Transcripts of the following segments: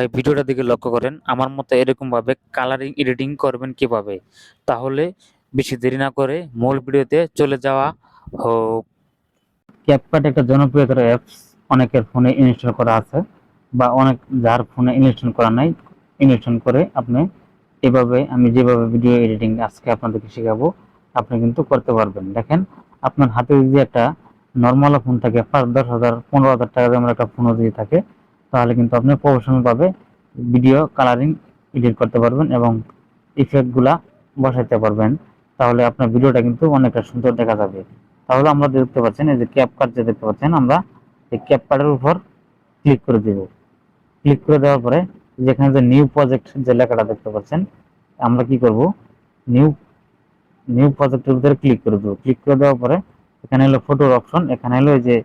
ভাই ভিডিওটা দিকে লক্ষ্য করেন, আমার মতো এরকম ভাবে কালারিং এডিটিং করবেন কীভাবে? তাহলে বেশি দেরি না করে মূল ভিডিওতে চলে যাওয়া হোক। ক্যাপকাট একটা জনপ্রিয়তর অ্যাপস অনেকের ফোনে ইনস্টল করা আছে, বা অনেক যার ফোনে ইনস্টল করা নাই ইনস্টল করে আপনি এভাবে, আমি যেভাবে ভিডিও এডিটিং আজকে আপনাদেরকে শেখাবো, আপনি কিন্তু করতে পারবেন। দেখেন, আপনার হাতে যদি একটা নর্মাল ফোন থাকে, পাঁচ, দশ হাজার, পনেরো হাজার টাকা দামের একটা ফোনও যদি থাকে তাহলে কিন্তু আপনি প্রফেশনাল ভাবে ভিডিও কালারিং এডিট করতে পারবেন এবং ইফেক্টগুলা বসাইতে পারবেন। তাহলে আপনার ভিডিওটা কিন্তু অনেকটা সুন্দর দেখা যাবে। তাহলে আমরা দেখতে পাচ্ছেন, এই যে ক্যাপ কার্ড যে দেখতে পাচ্ছেন, আমরা এই ক্যাপ কার্ডের উপর ক্লিক করে দেব। ক্লিক করে দেওয়ার পরে যেখানে যে নিউ প্রজেক্ট যে লেখাটা দেখতে পাচ্ছেন, আমরা কি করব? নিউ নিউ প্রজেক্টের ভিতরে ক্লিক করে দেবো। ক্লিক করে দেওয়ার পরে এখানে হলো ফটোর অপশন এখানে হলো এই যে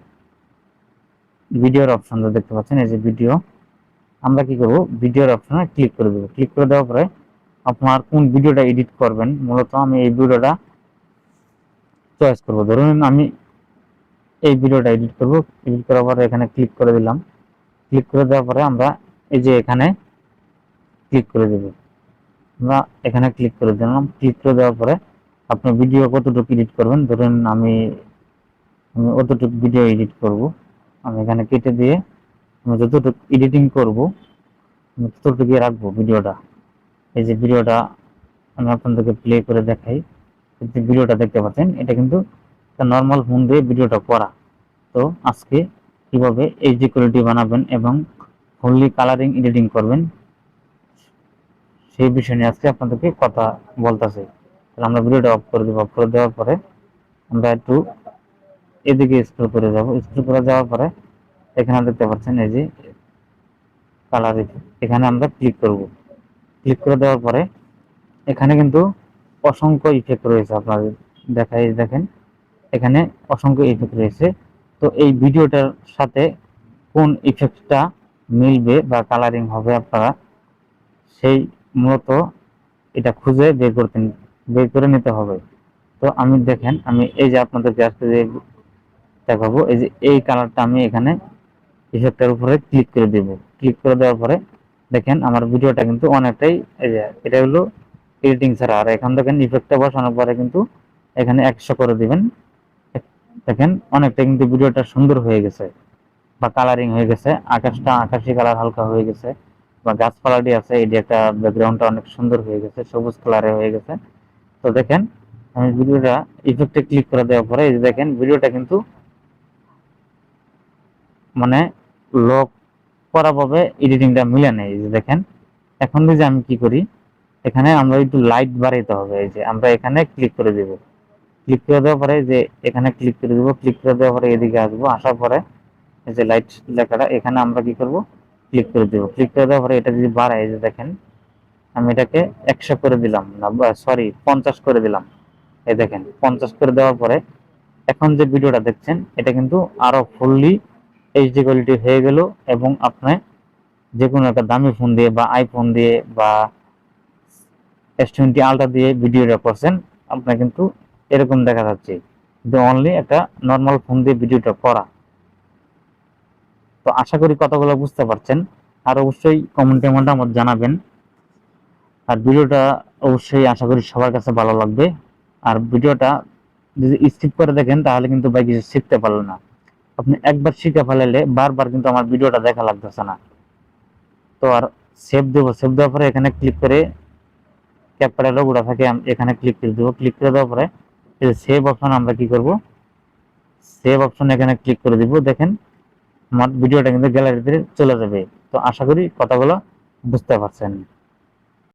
ভিডিওর অপশন দেখতে পাচ্ছেন, এই যে ভিডিও আমরা কি করব? ভিডিওর অপশনে ক্লিক করে দেবো। ক্লিক করে দেওয়ার পরে আপনার কোন ভিডিওটা এডিট করবেন? মূলত আমি এই ভিডিওটা চয়েস করব। ধরুন আমি এই ভিডিওটা এডিট করব। এডিট করার পরে এখানে ক্লিক করে দিলাম। ক্লিক করে দেওয়ার পরে আমরা এই যে এখানে ক্লিক করে দেব। আমরা এখানে ক্লিক করে দিলাম। ক্লিক করে দেওয়ার পরে আপনি ভিডিও কতটুকু এডিট করবেন? ধরুন আমি আমি অতটুকু ভিডিও এডিট করব। আমি এখানে কেটে দিয়ে আমি যতটুকু এডিটিং করব, আমি ততটুকু রাখব ভিডিওটা। এই যে ভিডিওটা আমি আপনাদেরকে প্লে করে দেখাই। যে ভিডিওটা দেখতে পাচ্ছেন, এটা কিন্তু নর্মাল ফোন দিয়ে ভিডিওটা করা। তো আজকে কীভাবে এইচডি কোয়ালিটি বানাবেন এবং ফুললি কালারিং এডিটিং করবেন, সেই বিষয় নিয়ে আজকে আপনাদেরকে কথা বলতেছে। তাহলে আমরা ভিডিওটা অফ করে দেবো। অফ করে দেওয়ার পরে আমরা একটু এদিকে স্ক্রল করে যাব। স্ক্রল করে যাওয়ার পরে এখানে দেখতে পাচ্ছেন এই যে কালার এখানে আমরা ক্লিক করব। ক্লিক করে দেওয়ার পরে এখানে কিন্তু অসংখ্য ইফেক্ট রয়েছে আপনাদের দেখাই, দেখেন। এখানে অসংখ্য ইফেক্ট রয়েছে। তো এই ভিডিওটার সাথে কোন ইফেক্টটা মিলবে বা কালারিং হবে আপনারা সেই মূলত এটা খুঁজে বের করতে, বের করে নিতে হবে। তো আমি দেখেন, আমি এই যে আপনাদেরকে আজকে যে দেখাবো। এই যে এই কালারটা আমি এখানে ইফেক্টের উপরে ক্লিক করে দেব। ক্লিক করে দেওয়ার পরে দেখেন আমার ভিডিওটা কিন্তু অনেকটাই এই যে এটা হলো এডিটিং ছাড়া। আর এখান দেখেন ইফেক্টটা বসানোর পরে কিন্তু এখানে একশো করে দিবেন। দেখেন অনেকটা কিন্তু ভিডিওটা সুন্দর হয়ে গেছে বা কালারিং হয়ে গেছে। আকাশটা আকাশি কালার হালকা হয়ে গেছে বা গাছপালাটি আছে, এটি একটা ব্যাকগ্রাউন্ডটা অনেক সুন্দর হয়ে গেছে, সবুজ কালারে হয়ে গেছে। তো দেখেন আমি ভিডিওটা ইফেক্টে ক্লিক করে দেওয়ার পরে এই যে দেখেন ভিডিওটা কিন্তু মানে লোক করাভাবে এডিটিংটা মিলে নেই যে দেখেন। এখন যদি আমি কি করি, এখানে আমরা একটু লাইট বাড়াইতে হবে, এই যে আমরা এখানে ক্লিক করে দেব। ক্লিক করে দেওয়ার পরে যে এখানে ক্লিক করে দেবো ক্লিক করে দেওয়ার পরে এদিকে আসব, আসার পরে এই যে লাইট লেখাটা, এখানে আমরা কি করব ক্লিক করে দেবো। ক্লিক করে দেওয়ার পরে এটা যদি বাড়ায় যে দেখেন, আমি এটাকে একশো করে দিলাম না সরি পঞ্চাশ করে দিলাম। এই দেখেন, পঞ্চাশ করে দেওয়ার পরে এখন যে ভিডিওটা দেখছেন, এটা কিন্তু আরও ফুললি এইচডি কোয়ালিটি হয়ে গেল এবং আপনি যে কোনো একটা দামি ফোন দিয়ে বা আইফোন দিয়ে বা এস টোয়েন্টি আলট্রা দিয়ে ভিডিওটা করছেন, আপনার কিন্তু এরকম দেখা যাচ্ছে। কিন্তু অনলি একটা নর্মাল ফোন দিয়ে ভিডিওটা করা। তো আশা করি কথাগুলো বুঝতে পারছেন। আর অবশ্যই কমেন্টের মধ্যে আমার জানাবেন। আর ভিডিওটা অবশ্যই আশা করি সবার কাছে ভালো লাগবে। আর ভিডিওটা যদি স্কিপ করে দেখেন, তাহলে কিন্তু ভাই কিছু শিখতে পারল না। আপনি একবার শিখে ফেলাইলে বারবার কিন্তু আমার ভিডিওটা দেখা লাগতেছে না। তো আর সেভ দেবো সেভ দেওয়ার পরে এখানে ক্লিক করে ক্যাপকার্ডের লোগোটা থাকে এখানে ক্লিক করে দেবো। ক্লিক করে দেওয়ার পরে এই সেভ অপশন আমরা কি করব? সেভ অপশন এখানে ক্লিক করে দিব। দেখেন আমার ভিডিওটা কিন্তু গ্যালারিতে চলে যাবে। তো আশা করি কথাগুলো বুঝতে পারছেন।